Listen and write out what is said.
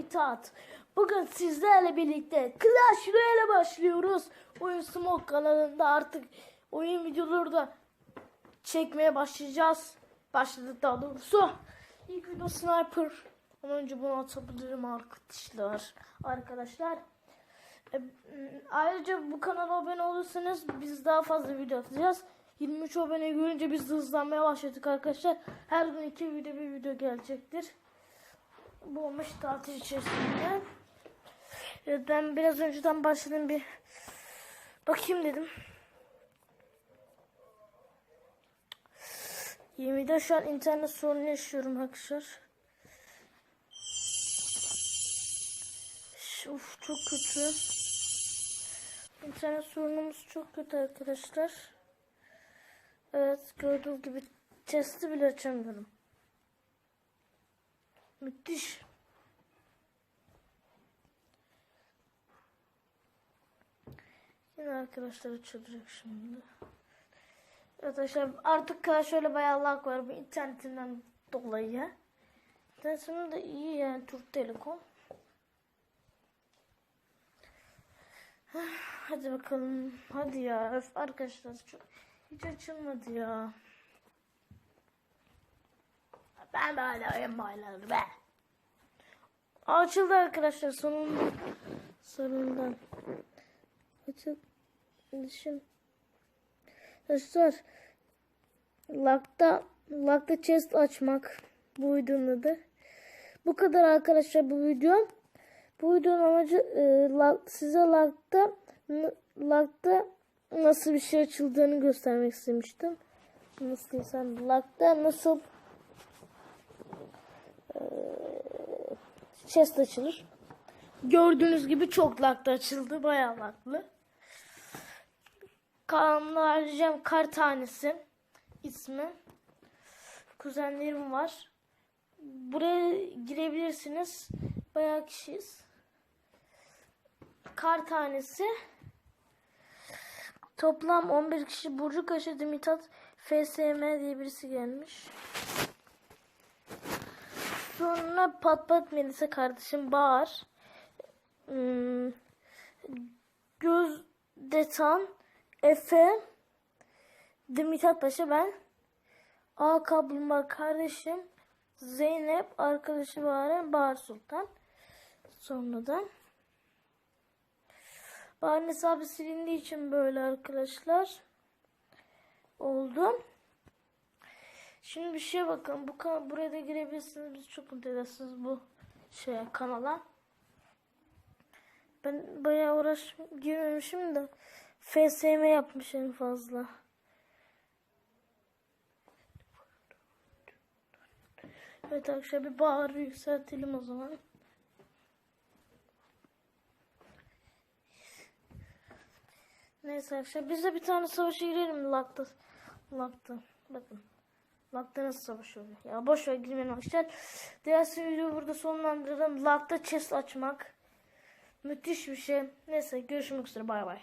Mithat. Bugün sizlerle birlikte Clash Royale'e başlıyoruz. Oyun Smoke kanalında artık oyun videoları da çekmeye başlayacağız. Başladık daha doğrusu. İlk video Sniper. Ama önce bunu atabilirim arkadaşlar. Arkadaşlar. E, Ayrıca bu kanala abone olursanız biz daha fazla video atacağız. 23 abone görünce biz de hızlanmaya başladık arkadaşlar. Her gün iki video bir video gelecektir. Bu olmuş tatil içerisinde. Evet, ben biraz önceden başladım bir bakayım dedim. 20'de şu an internet sorunu yaşıyorum arkadaşlar. Uf çok kötü. İnternet sorunumuz çok kötü arkadaşlar. Evet gördüğünüz gibi testi bile açamıyorum. Müthiş. Yine arkadaşlar açılacak şimdi. Arkadaşlar artık şöyle bayağı lag var bu internetinden dolayı. İnternetim de iyi yani Türk Telekom. Hadi bakalım. Hadi ya. Öf arkadaşlar hiç açılmadı ya. Ben böyle oyun baylarım be. Açıldı arkadaşlar sonunda. Sonunda. Açıl. Dışım. Arkadaşlar. Lagda, lagda chest açmak. Bu videonun adı. Bu kadar arkadaşlar bu video. Bu videonun amacı e, lag, size lagda, n- lagda nasıl bir şey açıldığını göstermek istemiştim. Nasıl desem lagda nasıl chest açılır. Gördüğünüz gibi çok lagda açıldı. Bayağı laglı. Kanalımda harcayacağım kar tanesi ismi. Kuzenlerim var. Buraya girebilirsiniz. Bayağı kişiyiz. Kar tanesi. Toplam 11 kişi. Burcu Kaşıdı Mithat FSM diye birisi gelmiş. Sonra Pat Pat Melisa kardeşim Bahar. Hmm, Göz Detan Efe de Mithat Paşa ben. A Kaplumbağa kardeşim Zeynep arkadaşı Bahar Bahar Sultan. Sonradan Bahar'ın hesabı silindiği için böyle arkadaşlar oldu. Şimdi bir şeye bakın. Bu kan buraya da girebilirsiniz. Biz çok mutlu bu şeye kanala. Ben bayağı uğraş girmemişim de FSM yapmış en fazla. Evet arkadaşlar bir bağır yükseltelim o zaman. Neyse arkadaşlar biz de bir tane savaşa girelim Lak'ta. Lak'ta. Bakın. Lak'ta nasıl savaşıyor? Ya boş ver girmeyin arkadaşlar. Diğer videoyu burada sonlandıralım. Lak'ta chest açmak. Müthiş bir şey. Neyse görüşmek üzere bay bay.